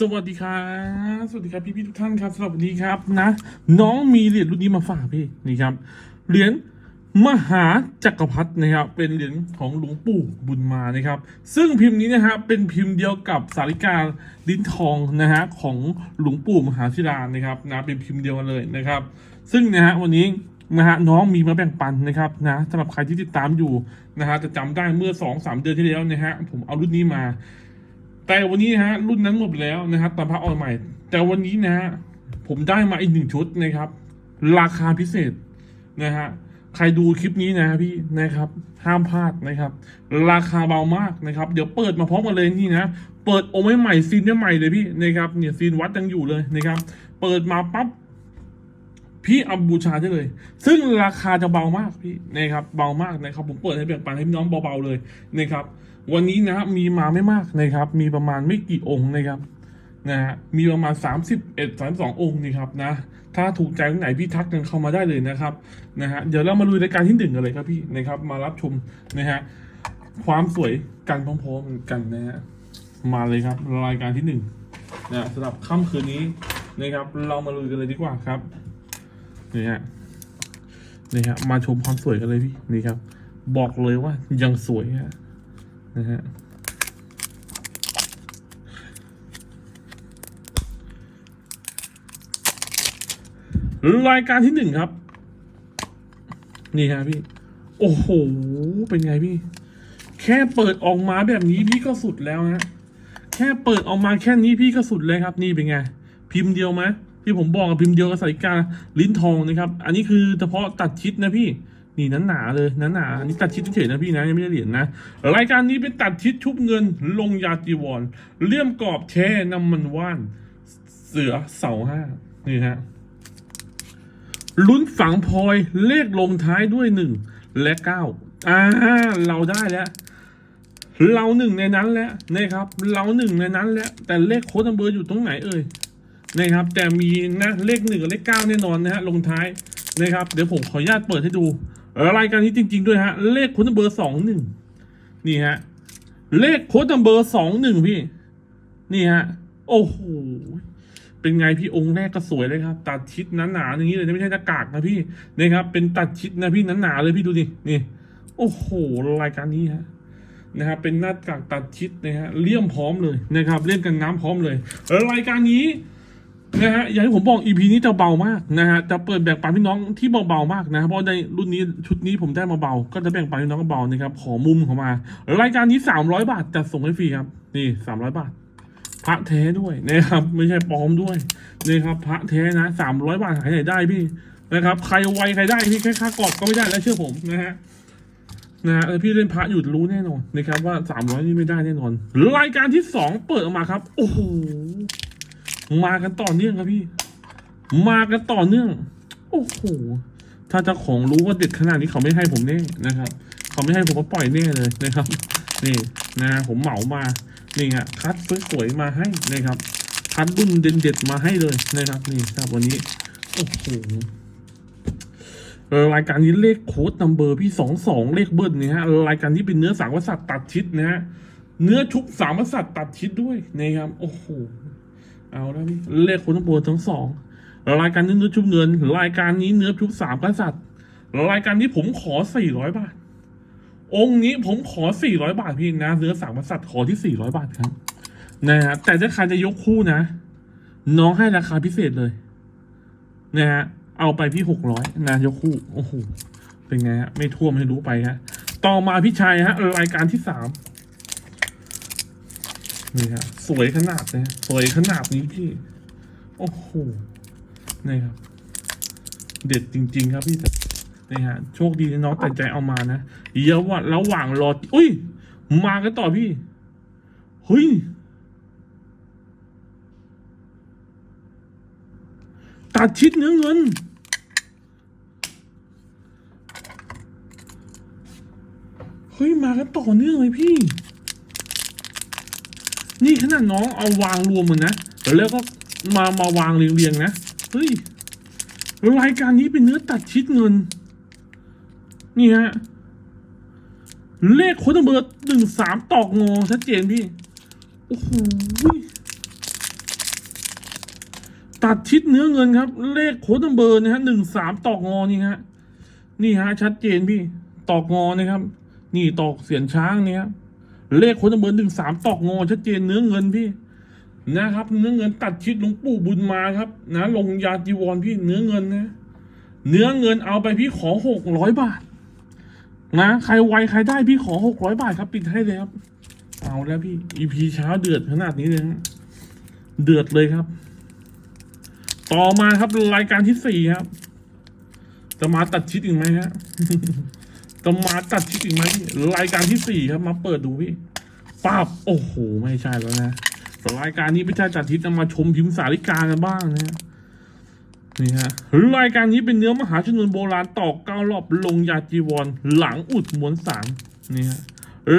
สวัสดีครับสวัสดีครับพี่พี่ๆทุกท่านครับสำหรับวันนี้ครับนะ น้องมีเหรียญรุ่นนี้มาฝากพี่นี่ครับเหรียญมหาจักรพรรดินะครับ เป็นเหรียญของหลวงปู่บุญมานะครับ ซึ่งพิมพ์นี้นะฮะเป็นพิมพ์เดียวกับสาริกาลิ้นทองนะฮะของหลวงปู่มหาชิรานะครับนะเป็นพิมพ์เดียวกันเลยนะครับ ซึ่งนะฮะวันนี้นะฮะน้องมีมาแบ่งปันนะครับนะสำหรับใครที่ติดตามอยู่นะฮะจะจำได้เมื่อสองสามเดือนที่แล้วนะฮะผมเอารุ่นนี้มา แต่วันนี้นะฮะรุ่นนั้นหมดแล้วนะครับตอนพักออนใหม่ แต่วันนี้นะฮะผมได้มาอีกหนึ่งชุดนะครับ ราคาพิเศษนะฮะใครดูคลิปนี้นะพี่นะครับ ห้ามพลาดนะครับ ราคาเบามากนะครับ เดี๋ยวเปิดมาพร้อมกันเลยนี่นะเปิดโองค์ใหม่ซีนใหม่เลยพี่นะครับเนี่ยซีนวัดยังอยู่เลยนะครับ เปิดมาปั๊บพี่เอาบูชาได้เลย ซึ่งราคาจะเบามากพี่นะครับเบามากนะครับ ผมเปิดให้แบ่งปันให้น้องเบาๆเลยนะครับ วันนี้นะครับมีมาไม่มากนะครับ มีประมาณไม่กี่องค์นะครับนะฮะมีประมาณ 31 32 องค์นี่ครับนะถ้าถูกใจตรงไหนพี่ทักกันเข้ามาได้เลยนะครับนะฮะเดี๋ยวเรามาลุยรายการที่หนึ่งกันเลยครับพี่นะครับ มารับชมนะฮะความสวยกันพร้อมๆกันนะฮะมาเลยครับรายการที่หนึ่งนะสำหรับค่ำคืนนี้นะครับ เรามาลุยกันเลยดีกว่าครับนี่ฮะนี่ฮะมาชมความสวยกันเลยพี่นี่ครับ บอกเลยว่ายังสวยฮะ นะฮะรายการที่หนึ่งครับ นี่ฮะพี่ โอ้โห เป็นไงพี่ แค่เปิดออกมาแบบนี้พี่ก็สุดแล้วฮะแค่เปิดออกมาแค่นี้พี่ก็สุดเลยครับ นี่เป็นไง พิมพ์เดียวไหมที่ผมบอกกับพิมพ์เดียวกับสายกาลิ้นทองนะครับ อันนี้คือเฉพาะตัดชิดนะพี่ นี่นั้นหนาเลยนั้นหนาอันนี้ตัดชิดเฉยนะพี่นะยังไม่ได้เหรียญนะ รายการนี้เป็นตัดชิดชุบเงิน ลงยาจีวรเลี่ยมกรอบแช่น้ำมันว่าน เสือเสาห้านี่ฮะลุ้นฝังพลอยเลขลงท้ายด้วยหนึ่งและเก้าอ่าเราได้แล้ว เราหนึ่งในนั้นแล้วนะครับ เราหนึ่งในนั้นแล้ว แต่เลขโค้ดนัมเบอร์อยู่ตรงไหนเอ่ยนะครับ แต่มีนะเลขหนึ่งกับเลขเก้าแน่นอนนะฮะลงท้ายนะครับ เดี๋ยวผมขออนุญาตเปิดให้ดู รายการนี้จริง ๆ ด้วยฮะ เลขโค้ดเบอร์สองหนึ่งนี่ฮะ เลขโค้ดเบอร์สองหนึ่งพี่ นี่ฮะ โอ้โห เป็นไงพี่องค์แรกก็สวยเลยครับ ตัดชิดหนาๆอย่างนี้เลยไม่ใช่หน้ากากนะพี่นะครับ เป็นตัดชิดนะพี่หนาๆเลยพี่ดูดิ นี่ โอ้โห รายการนี้ฮะนะครับเป็นหน้ากากตัดชิดนะฮะเลี่ยมพร้อมเลยนะครับ เล่นกันน้ำพร้อมเลยรายการนี้ นะฮะอย่างที่ผมบอก EP นี้จะเบามากนะฮะจะเปิดแบ่งปันพี่น้องที่เบาๆมากนะครับเพราะในรุ่นนี้ชุดนี้ผมได้มาเบา ก็จะแบ่งปันพี่น้องเบานะครับขอมุมเข้ามารายการนี้สามร้อยบาทจัดส่งให้ฟรีครับ นี่สามร้อยบาท พระแท้ด้วยนะครับไม่ใช่ปลอมด้วยนะครับพระแท้นะสามร้อยบาทขายไหนได้พี่นะครับ ใครไวใครได้พี่แค่ค่ากรอบก็ไม่ได้แล้วเชื่อผมนะฮะนะฮะแล้วพี่เล่นพระอยู่รู้แน่นอนนะครับว่าสามร้อยนี่ไม่ได้แน่นอนรายการที่สองเปิดออกมาครับโอ้โห มากันต่อเนื่องครับพี่ มากันต่อเนื่อง โอ้โหถ้าเจ้าของรู้ว่าเด็ดขนาดนี้เขาไม่ให้ผมแน่นะครับ เขาไม่ให้ผมก็ปล่อยแน่เลยนะครับ นี่นะผมเหมามานี่ฮะคัดสวยๆมาให้นะครับ คัดรุ่นเด็ดๆมาให้เลยนะครับ นี่ครับวันนี้โอ้โหรายการนี้เลขโค้ดนัมเบอร์พี่สองสองเลขเบิ้ลเนี่ยฮะรายการนี้เป็นเนื้อสามกษัตริย์ตัดชิดนะฮะเนื้อชุบสามกษัตริย์ตัดชิดด้วยนะครับโอ้โห เอาแล้วพี่เลขค้ดนัมเบอร์ทั้งสองรายการนี้เนื้อชุบเงิน รายการนี้เนื้อชุบสามกษัตริย์ รายการนี้ผมขอสี่ร้อยบาท องค์นี้ผมขอสี่ร้อยบาทพี่นะเนื้อสามกษัตริย์ขอที่สี่ร้อยบาทครับนะฮะแต่ถ้าใครจะยกคู่นะ น้องให้ราคาพิเศษเลยนะฮะเอาไปพี่หกร้อยนะยกคู่โอ้โหเป็นไงฮะไม่ท่วมให้รู้ไปฮะต่อมาพี่ชัยฮะรายการที่สาม นี่ฮะสวยขนาดนะสวยขนาดนี้พี่ โอ้โหนี่ครับ เด็ดจริง ๆ ครับพี่นี่ฮะโชคดีนะน้องแต่ใจเอามานะเยาว่าระหว่างรออุ้ย มากันต่อพี่เฮ้ยตัดชิดเนื้อเงินเฮ้ยมากันต่อเนื่องเลยพี่ นี่ขนาดน้องเอาวางรวมมันนะแล้วก็มามาวางเรียงๆนะเฮ้ยรายการนี้เป็นเนื้อตัดชิดเงิน นี่ฮะเลขโค้ดเบอร์หนึ่งสามตอกงอชัดเจนพี่ โอ้โหตัดชิดเนื้อเงินครับ เลขโค้ดมเบอร์นะฮะหนึ่งสามตอกงอนี่ฮะนี่ฮะ ชัดเจนพี่ ตอกงอนะครับ นี่ตอกเสียนช้างเนี่ยครับ เลขคนเบอร์หนึ่งสามตอกงอชัดเจนเนื้อเงินพี่นะครับ เนื้อเงินตัดชิดหลวงปู่บุญมาครับ นะลงยาจีวรพี่เนื้อเงินนะ เนื้อเงินเอาไปพี่ขอหกร้อยบาท นะใครไวใครได้พี่ขอหกร้อยบาทครับ ปิดให้เลยครับเอาแล้วพี่อีพีเช้าเดือดขนาดนี้เลยนะเดือดเลยครับ ต่อมาครับรายการที่สี่ครับ จะมาตัดชิดอีกไหมฮะ จะมาตัดชิดอีกไหมรายการที่สี่ครับมาเปิดดูพี่ป้าบโอ้โห ไม่ใช่แล้วนะรายการนี้ไม่ใช่ตัดชิดจะมาชมพิมพ์สาริกากันบ้างนะนี่ฮะรายการนี้เป็นเนื้อมหาชนวนโบราณตอกเก้ารอบลงยาจีวร หลังอุดมวลสารนี่ฮะ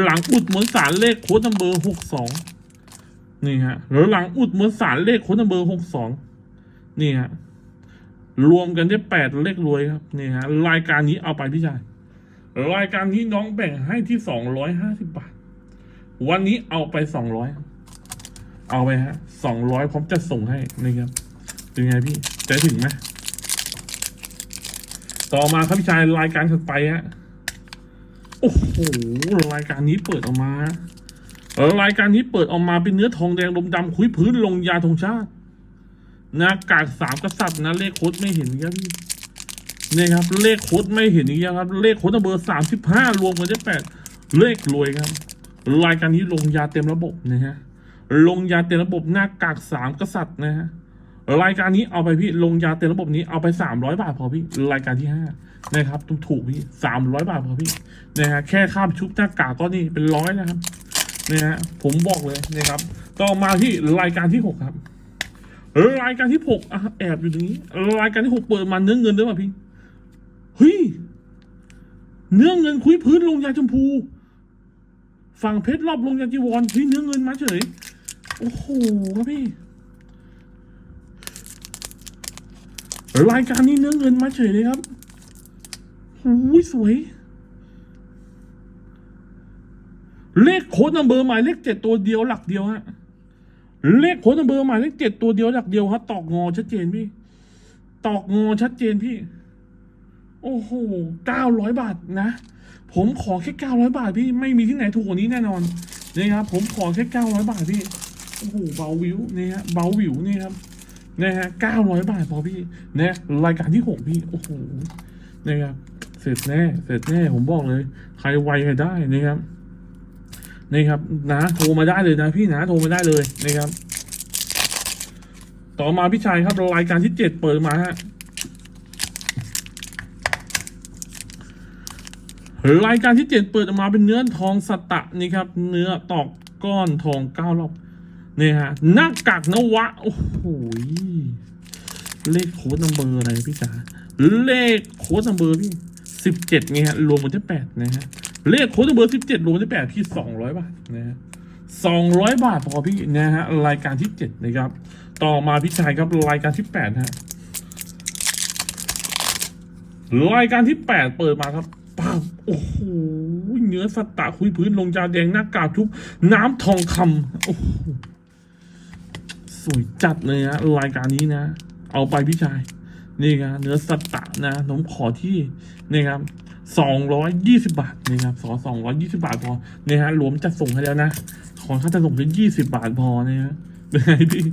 หลังอุดมวลสารเลขโค้ดนัมเบอร์หกสองนี่ฮะแล้วหลังอุดมวลสารเลขโค้ดนัมเบอร์หกสองนี่ฮะรวมกันได้แปดเลขรวยครับนี่ฮะรายการนี้เอาไปพี่ชาย รายการนี้น้องแบ่งให้ที่สองร้อยห้าสิบบาท วันนี้เอาไปสองร้อยเอาไปฮะสองร้อยพร้อมจะส่งให้นะครับเป็นไงพี่ใจถึงไหมต่อมาครับพี่ชายรายการถัดไปฮะโอ้โหรายการนี้เปิดออกมา รายการนี้เปิดออกมาเป็นเนื้อทองแดงลมดำคุยพื้นลงยาธงชาติหน้ากากสามกษัตริย์นะเลขโค้ดไม่เห็นครับพี่ นี่ยครับ เลขโค้ดไม่เห็นอีกแล้วครับ เลขโค้ดเบอร์สามสิบห้ารวมกันได้แปดเลขรวยครับ รายการนี้ลงยาเต็มระบบนะฮะลงยาเต็มระบบหน้ากากสามกษัตริย์นะฮะรายการนี้เอาไปพี่ลงยาเต็มระบบนี้เอาไปสามร้อยบาทพอพี่รายการที่ห้านะครับถูกถูกพี่สามร้อยบาทพอพี่นะฮะแค่ข้ามชุบหน้ากากก็นี่เป็นร้อยนะครับนะฮะผมบอกเลยนะครับ ต่อมาที่รายการที่หกครับรายการที่หกอะแอบอยู่ตรงนี้ รายการที่หกเปิดมาเนื้อเงินด้วยป่ะพี่ ฮ้ย เนื้อเงินคุยพื้นลงยาชมพู ฝั่งเพชรรอบลงยาจีวรเฮ้ยเนื้อเงินมาเฉย โอ้โหครับพี่ รายการนี้เนื้อเงินมาเฉยเลยครับหูยสวย เลขโค้ดนัมเบอร์หมายเลขเจ็ดตัวเดียวหลักเดียวฮะ เลขโค้ดนัมเบอร์หมายเลขเจ็ดตัวเดียวหลักเดียวฮะตอกงอชัดเจนพี่ ตอกงอชัดเจนพี่ โอ้โหเก้าร้อยบาทนะ ผมขอแค่เก้าร้อยบาทพี่ ไม่มีที่ไหนถูกกว่านี้แน่นอนนี่ครับ ผมขอแค่เก้าร้อยบาทพี่ โอ้โห เบาวิวนี่ฮะ เบาวิวนี่ครับ นะฮะเก้าร้อยบาทพอพี่ นะ รายการที่หกพี่ โอ้โห นะครับ เสร็จแน่ เสร็จแน่ ผมบอกเลย ใครไวใครได้นะครับนี่ครับนะโทรมาได้เลยนะพี่นะโทรมาได้เลยนะครับ ต่อมาพี่ชายครับรายการที่เจ็ดเปิดมาฮะ รายการที่เจ็ดเปิดออกมาเป็นเนื้อทองสตะนี่ครับ เนื้อตอกก้อนทองเก้ารอบนี่ยฮะหน้ากากนวะ โอ้โหเลขโค้ดนัมเบอร์อะไรพี่จ๋าเลขโค้ดนัมเบอร์พี่สิบเจ็ดไงฮะรวมกันได้แปดนะฮะเลขโค้ดเบอร์สิบเจ็ดรวมได้แปดพี่สองร้อยบาทนะฮะสองร้อยบาทพอพี่นะฮะรายการที่เจ็ดนะครับ ต่อมาพี่ชายครับรายการที่แปดฮะรายการที่แปดเปิดมาครับ ปาบโอ้โหเนื้อสตะคุยพื้นลงจาแดงหน้ากากทุบน้ำทองคำโอ้โหสวยจัดเลยฮะรายการนี้นะ เอาไปพี่ชาย นี่ครับเนื้อสตะนะผมขอที่นี่ครับสองร้อยยี่สิบาทนี่ครับสอสองร้อยยี่สิบาทพอนี่ฮะรวมจัดส่งให้แล้วนะ ขอค่าจัดส่งเพียงยี่สิบาทพอนะฮะเป็นไงพี่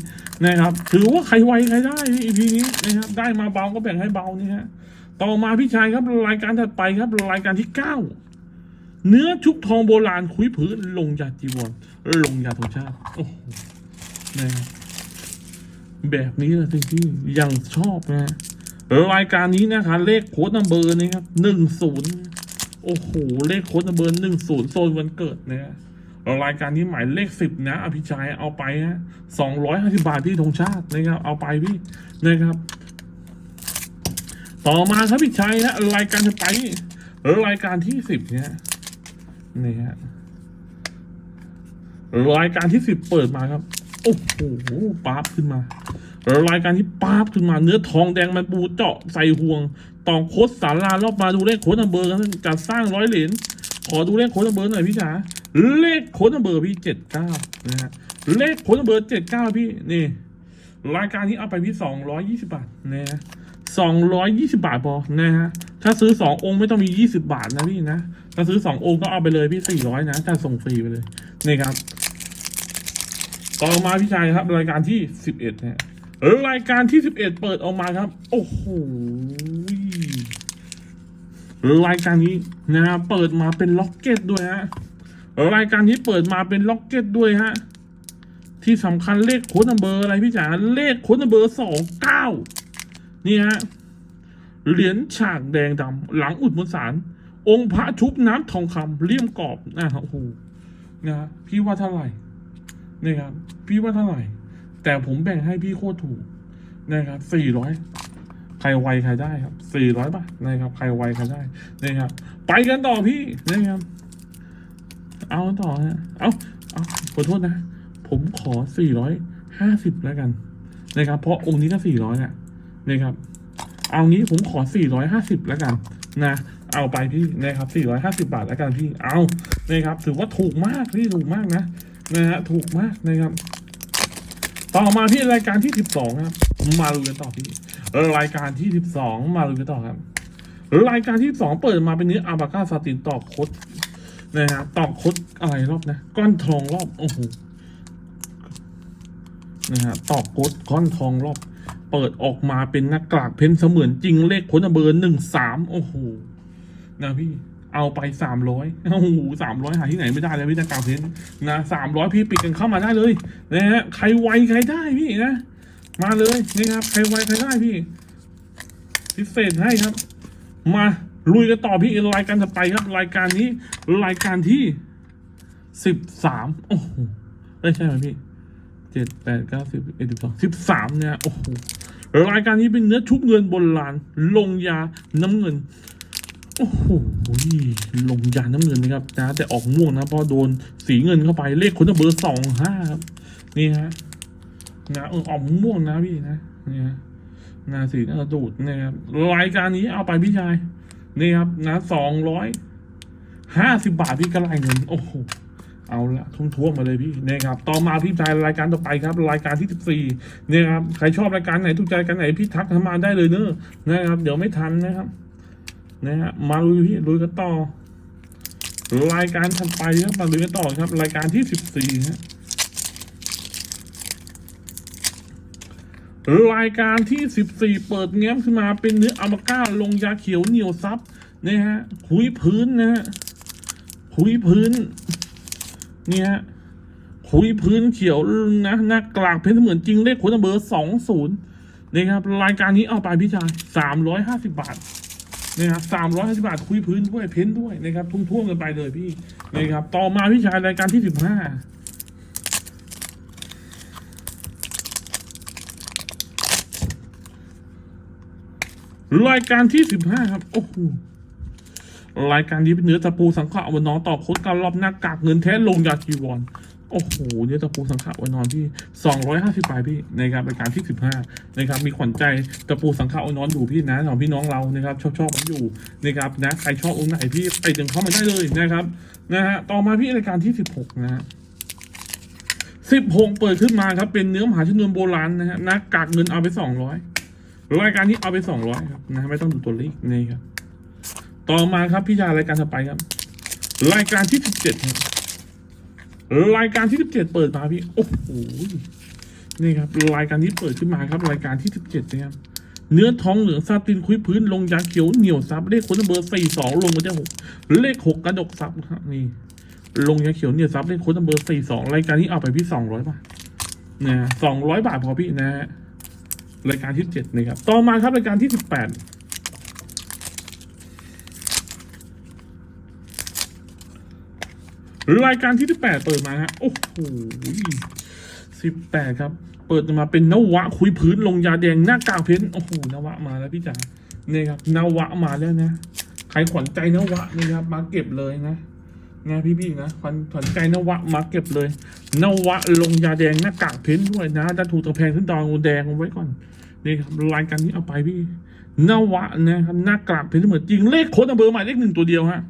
นะครับ ถือว่าใครไวใครได้อีพีนี้นะครับ ได้มาเบาก็แบ่งให้เบานี่ฮะ ต่อมาพี่ชายครับรายการถัดไปครับรายการที่เก้าเนื้อชุบทองโบราณคุยผืนลงยาจีวรลงยาธงชาติโอ้โหนะครับแบบนี้แหละที่พี่ยังชอบนะรายการนี้นะคะเลขโค้ดนัมเบอร์นี่ครับหนึ่งศูนย์โอ้โหเลขโค้ดนัมเบอร์หนึ่งศูนย์โซนวันเกิดนะรายการนี้หมายเลขสิบนะ อภิชัยเอาไปฮะสองร้อยห้าสิบาทที่ธงชาตินะครับเอาไปพี่นะครับ ต่อมาครับพี่ชัยนะรายการจะไปรายการที่สิบเนี่ยนี่ฮะรายการที่สิบเปิดมาครับ โอ้โหป๊าบขึ้นมา รายการที่ป๊าบขึ้นมา เนื้อทองแดงมันปูเจาะใส่ห่วงตองโคตสารารอบมาดูเลขโค้ดนัมเบอร์กันจัดสร้างร้อยเหรียญขอดูเลขโค้ดนัมเบอร์หน่อยพี่จ๋าเลขโค้ดนัมเบอร์พี่เจ็ดเก้านะฮะเลขโค้ดนัมเบอร์เจ็ดเก้าพี่นี่ รายการนี้เอาไปพี่สองร้อยยี่สิบาทนะฮะ สองร้อยยี่สิบาทพอนะฮะ ถ้าซื้อสององค์ไม่ต้องมียี่สิบาทนะพี่นะ ถ้าซื้อสององค์ก็เอาไปเลยพี่สี่ร้อยนะถ้าส่งฟรีไปเลย นี่ครับ ต่อมาพี่ชายครับ รายการที่สิบเอ็ดนะฮะรายการที่สิบเอ็ดเปิดออกมาครับ โอ้โหรายการนี้นะฮะเปิดมาเป็นล็อกเก็ตด้วยฮะรายการนี้เปิดมาเป็นล็อกเก็ตด้วยฮะที่สำคัญเลขโค้ดนัมเบอร์อะไรพี่จ๋าเลขโค้ดนัมเบอร์สองเก้า นี่ฮะเหรียญฉากแดงดำหลังอุดมสาร องค์พระชุบน้ำทองคำเลี่ยมกรอบนะโอ้โหนะฮะพี่ว่าเท่าไหร่นี่ครับพี่ว่าเท่าไหร่ แต่ผมแบ่งให้พี่โคตรถูกนะครับสี่ร้อยใครไวใครได้ครับสี่ร้อยบาทนะครับ ใครไวใครได้นะครับ ไปกันต่อพี่นะครับเอาต่อฮะเอาเอาขอโทษนะ ผมขอ450แล้วกันนะครับ เพราะองค์นี้ก็400เนี่ย นะครับ เอางี้ผมขอ 450 แล้วกันนะเอาไปพี่นะครับ450 บาทแล้วกันพี่เอานะครับถือว่าถูกมากพี่ถูกมากนะนะฮะถูกมากนะครับ ต่อมาที่รายการที่ 12 ครับ มาดูกันต่อพี่รายการที่ 12 มาดูกันต่อครับ รายการที่ 12 เปิดมาเป็นเนื้ออาบาก้าซาตินตอกคดนะฮะตอกคดอะไรรอบนะก้อนทองรอบโอ้โหนะฮะตอกกดก้อนทองรอบ เปิดออกมาเป็นหน้ากากเพนเสมือนจริงเลขค้นเบอร์หนึ่งสามโอ้โหนะพี่เอาไปสามร้อยโอ้โหสามร้อยหาที่ไหนไม่ได้เลยพี่หน้ากากเพนนะสามร้อยพี่ปิดกันเข้ามาได้เลยนะฮะใครไวใครได้พี่นะมาเลยนะครับใครไวใครได้พี่ พิเศษให้ครับ มาลุยกันต่อพี่รายการถัดไปครับ รายการนี้ รายการที่สิบสามโอ้โหไม่ใช่ไหมพี่เจ็ดแปดเก้าสิบเอ็ดสิบสองสิบสามเนี่ย โอ้โห รายการนี้เป็นเนื้อชุบเงินบนลาน ลงยาน้ำเงิน โอ้โหลงยาน้ำเงินนะครับนะแต่ออกม่วงนะเพราะโดนสีเงินเข้าไปเลขคนเบอร์สองห้าครับนี่ฮะนะเออออกม่วงนะพี่นะนี่ฮะนาสีน่าดูดนะครับรายการนี้เอาไปพี่ชายนี่ครับนะสองร้อยห้าสิบบาทพี่กระไรเงิน โอ้โห เอาละทุ่มท่วมๆมาเลยพี่นะครับต่อมาพี่ชายรายการต่อไปครับ รายการที่สิบสี่เนี่ยครับใครชอบรายการไหนถูกใจการไหนพี่ทักเข้ามาได้เลยเนอะนะครับ เดี๋ยวไม่ทันนะครับนะฮะมาลุยพี่ลุยกันต่อ รายการถัดไปครับมาลุยกันต่อครับ รายการที่สิบสี่ฮะรายการที่สิบสี่เปิดแง้มขึ้นมาเป็นเนื้ออมก้าลงยาเขียวเหนียวซับเนี่ยฮะคุยพื้นนะฮะคุยพื้น นี่ยฮะคุยพื้นเขียวนะหน้ากลากเพชรเหมือนจริงเลขคนเบอร์สองศูนย์นี่ครับรายการนี้เอาไปพี่ชายสามร้อยห้าสิบาทนี่ครับสามร้อยห้าสิบาทคุยพื้นด้วยเพ้นด้วยนะครับทุ่มๆกันไปเลยพี่นี่ครับต่อมาพี่ชายรายการที่สิบห้ารายการที่สิบห้าครับ โอ้โห รายการนี้เป็นเนื้อตะปูสังขะวันนอนต่อโคตรการรอบหน้ากากเงินแท้ลงยาจีวรโอ้โหเนื้อตะปูสังขะวันนอนที่สองร้อยห้าสิบปพี่ในการรายการที่สิบห้านะครับมีขวัญใจตะปูสังขะวันนอนอยู่พี่นะของพี่น้องเรานะครับชอบชอบมันอยู่นะครับนะใครชอบองค์ไหนพี่ไปดึงเข้ามาได้เลยนะครับนะฮะต่อมาพี่รายการที่สิบหกนะฮะสิบหกเปิดขึ้นมาครับเป็นเนื้อมหาชนวนโบราณนะฮะหน้ากากเงินเอาไปสองร้อยรายการนี้เอาไปสองร้อยครับนะไม่ต้องดูตัวเลขนี่ครับ ต่อมาครับพี่ชารายการต่อไปครับ รายการที่สิบเจ็ดรายการที่สิบเจ็ดเปิดมาพี่โอ้โหนี่ครับรายการนี้เปิดขึ้นมาครับ รายการที่สิบเจ็ดนะครับเนื้อทองเหลืองซาตินคุยพื้นลงยาเขียวเหนียวซับเลขคนเบอร์สี่สองลงมาได้หกเลขหกกระดกซับครับนี่ ลงยาเขียวเหนียวซับเลขคนเบอร์สี่สองรายการนี้เอาไปพี่สองร้อยบาทนะสองร้อยบาทพอพี่นะฮะรายการที่เจ็ดนะครับต่อมาครับรายการที่สิบแปด รายการที่ที่แปดเปิดมาฮะ โอ้โหสิบแปดครับ เปิดมาเป็นนวะคุยพื้นลงยาแดงหน้ากากเพ้น โอ้โห นวะมาแล้วพี่จ๋าเนี่ยครับ นวะมาแล้วนะ ใครขวัญใจนวะนี่ครับ มาเก็บเลยนะนะพี่ๆนะขวัญขวัญใจนวะมาเก็บเลย นวะลงยาแดงหน้ากากเพ้นด้วยนะจะถูกตะแพงขึ้นดองแดงเอาไว้ก่อนนี่ครับรายการนี้เอาไปพี่นวะนะครับหน้ากากเพ้นเหมือนจริงเลขโค้ดเบอร์หมายเลขหนึ่งตัวเดียวฮะ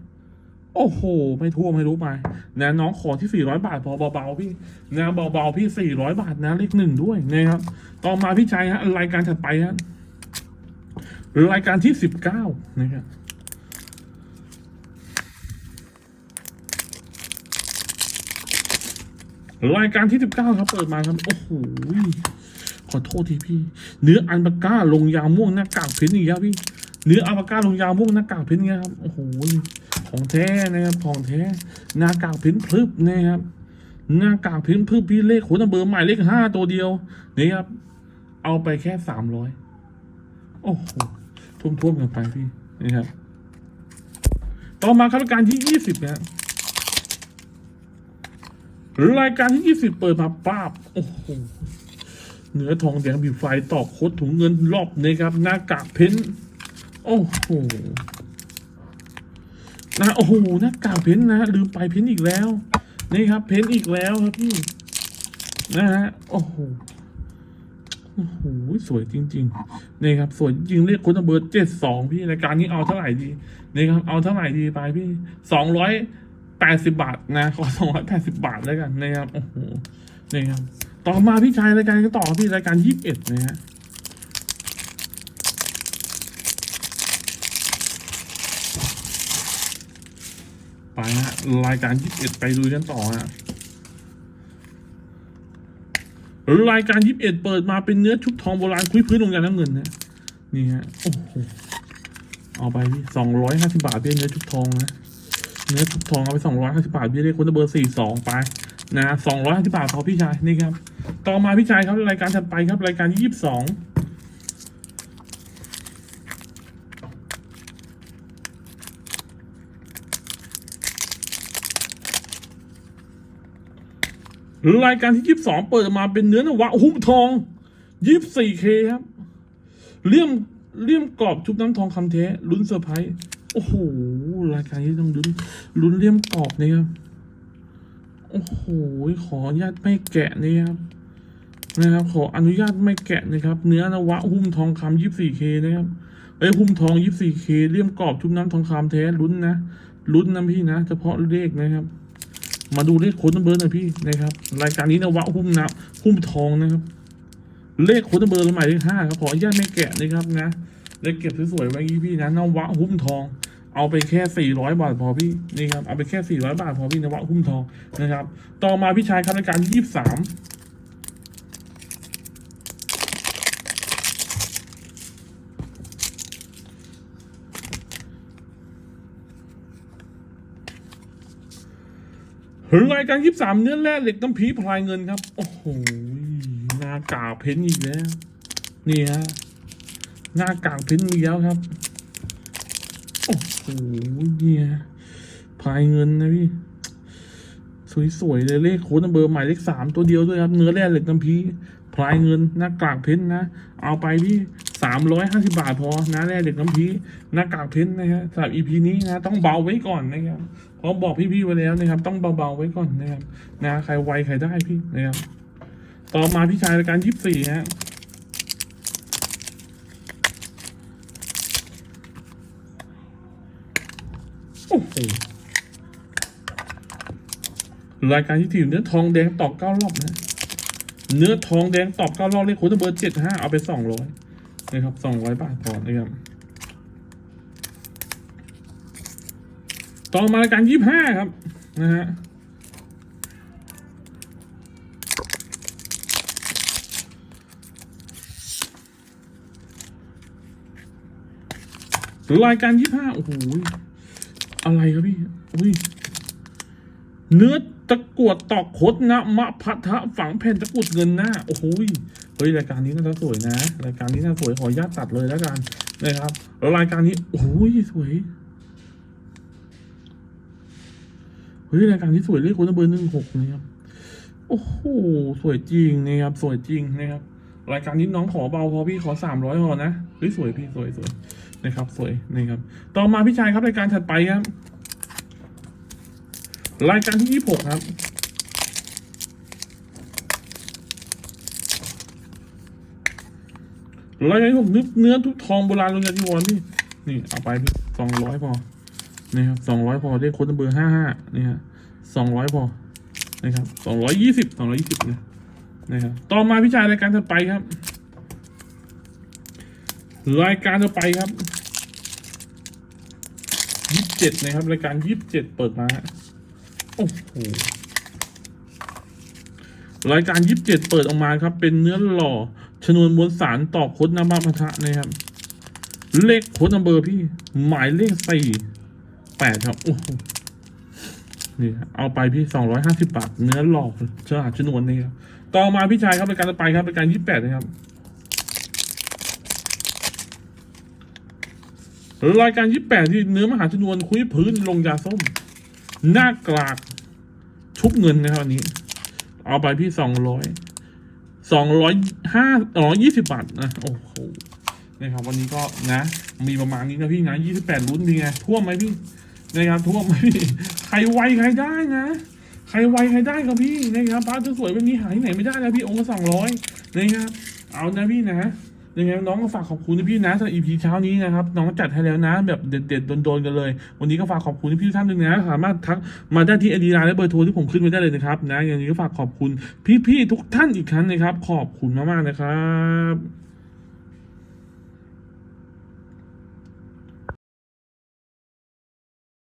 โอ้โห ไม่ทั่วไม่รู้ไปนะน้องขอที่ 400 บาทพอเบาๆพี่นะเบาๆพี่ 400 บาทนะเลขหนึ่งด้วยนะครับต่อมาพี่ชัยฮะรายการถัดไปฮะรายการที่ 19นะครับรายการที่ 19 ครับเปิดมาครับ โอ้โหขอโทษทีพี่ เนื้ออันปาก้าลงยาม่วงหน้ากากเพ้นอีกแล้วพี่ เนื้ออัปาก้าลงยาวม่งหน้ากากเพ้นเงี้ยครับโอ้โหของแท้นะครับของแท้หน้ากากเพ้นพลึบนะครับหน้ากากเพ้นพลึบพี่เลขโคตรเบอร์ใหม่เลขห้าตัวเดียวนี่ครับ เอาไปแค่สามร้อยโอ้โหทุ่มๆกันไปพี่นี่ครับ ต่อมาครับรายการที่ยี่สิบนะครับรายการที่20เปิดมาป้าบโอ้โหเนื้อทองแดงบีบไฟตอกโคตรถุงเงินรอบนะครับ หน้ากากเพ้น โอ้โหนะโอ้โหหน้ากากเพ้นนะลืมไปเพ้นอีกแล้ว นี่ครับ เพ้นอีกแล้วครับพี่นะฮะโอ้โหโอ้โหสวยจริงๆนี่ครับสวยจริงเรียกคุณเบอร์เจ็ดสองพี่รายการนี้เอาเท่าไหร่ดีนี่ครับเอาเท่าไหร่ดีไปพี่สองร้อยแปดสิบาทนะขอสองร้อยแปดสิบาทแล้วกันนะครับโอ้โหนี่ครับต่อมาพี่ชายรายการก็ต่อพี่รายการยี่สิบเอ็ดนะฮะ ไปฮะรายการยี่สิบเอ็ดไปดูกันต่อฮะรายการยี่สิบเอ็ดเปิดมาเป็นเนื้อชุบทองโบราณคุยพื้นลงยาน้ำเงินนะนี่ฮะโอ้โหเอาไปสองร้อยห้าสิบาทเป็นเนื้อชุบทองนะเนื้อทุกทองเอาไปสองร้อยห้าสิบาทพี่เรียกคนเบอร์สี่สองไปนะสองร้อยห้าสิบาทพอพี่ชายนี่ครับ ต่อมาพี่ชายครับรายการถัดไปครับรายการยี่สิบสอง รายการที่ยี่สิบสองเปิดมาเป็นเนื้อนวะหุ้มทองยี่สิบสี่เคครับเลี่ยมเลี่ยมกรอบชุบน้ำทองคำแท้ลุ้นเซอร์ไพรส์โอ้โหรายการนี้ต้องลุ้นลุ้นเลี่ยมกรอบนี่ครับโอ้โหขออนุญาตไม่แกะนี่ครับนะครับ ขออนุญาตไม่แกะนะครับ เนื้อนวะหุ้มทองคำยี่สี่เคนะครับเอ้หุ้มทองยี่สี่เคเลี่ยมกรอบชุบน้ำทองคำแท้ลุ้นนะลุ้นนะพี่นะ เฉพาะเลขนะครับ มาดูเลขโค้ดนัมเบอร์หน่อยพี่นะครับ รายการนี้นะวะหุ้มนะหุ้มทองนะครับ เลขโค้ดนัมเบอร์หมายเลขห้าครับขออนุญาตแม่แกะนะครับนะเลยเก็บสวยๆไว้ยี่พี่นะนวะหุ้มทอง เอาไปแค่สี่ร้อยบาทพอพี่นี่ครับเอาไปแค่สี่ร้อยบาทพอพี่นวะหุ้มทองนะครับ ต่อมาพี่ชายครับรายการยี่สาม ถึงรายการยี่สามเนื้อแร่เหล็กน้ำผีพลายเงินครับ โอ้โหหน้ากาเพ้นอีกแล้ว นี่ฮะหน้ากากเพ้นมีแล้วครับ โอ้โหเนี่ยพลายเงินนะพี่ สวยๆเลยเลขโค้ดเบอร์หมายเลขสามตัวเดียวด้วยครับ เนื้อแร่เหล็กน้ำผีพลายเงินหน้ากากเพ้นนะ เอาไปพี่ สามร้อยห้าสิบาทพอนะแร่เหล็กน้ำพีหน้ากากเพ้นนะฮะสำหรับอีพีนี้นะต้องเบาไว้ก่อนนะครับเพราะบอกพี่ๆไว้แล้วนะครับ ต้องเบาๆไว้ก่อนนะครับนะใครไวใครได้พี่นะครับต่อมาพี่ชายรายการยี่สิบสี่ฮะโอ้โหรายการที่ทีมเนื้อทองแดงตอกเก้ารอบนะ เนื้อทองแดงตอกเก้ารอบเลขโค้ดเบอร์เจ็ดห้าเอาไปสองร้อย นะครับสองร้อยบาทพอนะครับต่อมารายการยี่ห้าครับ นะฮะรายการยี่ห้าโอ้โหอะไรครับพี่อุ้ยเนื้อตะกวดตอกคดนะมะพะทะฝังแผ่นตะกรุดเงินหน้า โอ้โห เฮ้ยรายการนี้น่าจะสวยนะ รายการนี้น่าสวยขออนุญาตตัดเลยแล้วกันนะครับแล้วรายการนี้โอ้ยสวยเฮ้ยรายการที่สวยเลขคนเบอร์หนึ่งหกนะครับโอ้โหสวยจริงนะครับสวยจริงนะครับ รายการนี้น้องขอเบาพอพี่ขอสามร้อยพอนะเฮ้ยสวยพี่สวยสวยนะครับ สวยนะครับ ต่อมาพี่ชายครับรายการถัดไปครับ รายการที่ยี่หกครับ รายการที่หกเนื้อทุกทองโบราณโรงยาจีวรพี่นี่เอาไปพี่สองร้อยพอนะครับสองร้อยพอเลขโค้ดเบอร์ห้าห้านี่ฮะสองร้อยพอนะครับสองร้อยยี่สิบสองร้อยยี่สิบนะนะครับต่อมาพี่ชายรายการถัดไปครับ รายการต่อไปครับยี่สิบเจ็ดนะครับ รายการยี่สิบเจ็ดเปิดมาโอ้โหรายการยี่สิบเจ็ดเปิดออกมาครับ เป็นเนื้อหล่อ ชนวนมวลสารต่อคดน้ำมันพทะนะครับ เลขโค้ดนัมเบอร์พี่ หมายเลขสี่แปดครับ โอ้โหนี่เอาไปพี่สองร้อยห้าสิบบาท เนื้อหลอเชื่อหาชนวนนี่ครับ ต่อมาพี่ชายครับรายการต่อไปครับรายการยี่สิบแปดนะครับ รายการยี่แปดที่เนื้อมหาชนวนคุยพื้นลงยาส้ม หน้ากลาก ชุบเงินนะครับอันนี้ เอาไปพี่สองร้อย สองร้อยห้าร้อยยี่สิบบาทนะโอ้โหนะครับวันนี้ก็นะ มีประมาณนี้นะพี่นะยี่สิบแปดลุ้นดีไงท่วมไหมพี่นะครับท่วมไหมพี่ใครไวใครได้นะ ใครไวใครได้ครับพี่นะครับพระสวยๆแบบนี้หายไหนไม่ได้แล้วพี่องค์สองร้อยนะครับเอานะพี่นะ ยังไงน้องก็ฝากขอบคุณพี่นะสำหรับ EP เช้านี้นะครับน้องจัดให้แล้วนะ แบบเด็ดๆโดนๆกันเลย วันนี้ก็ฝากขอบคุณพี่ท่านหนึ่งนะ สามารถทักมาได้ที่ไอดีไลน์และเบอร์โทรที่ผมขึ้นไว้ได้เลยนะครับนะอย่างนี้ก็ฝากขอบคุณพี่ๆทุกท่านอีกครั้งนะครับ ขอบคุณมากๆนะครับ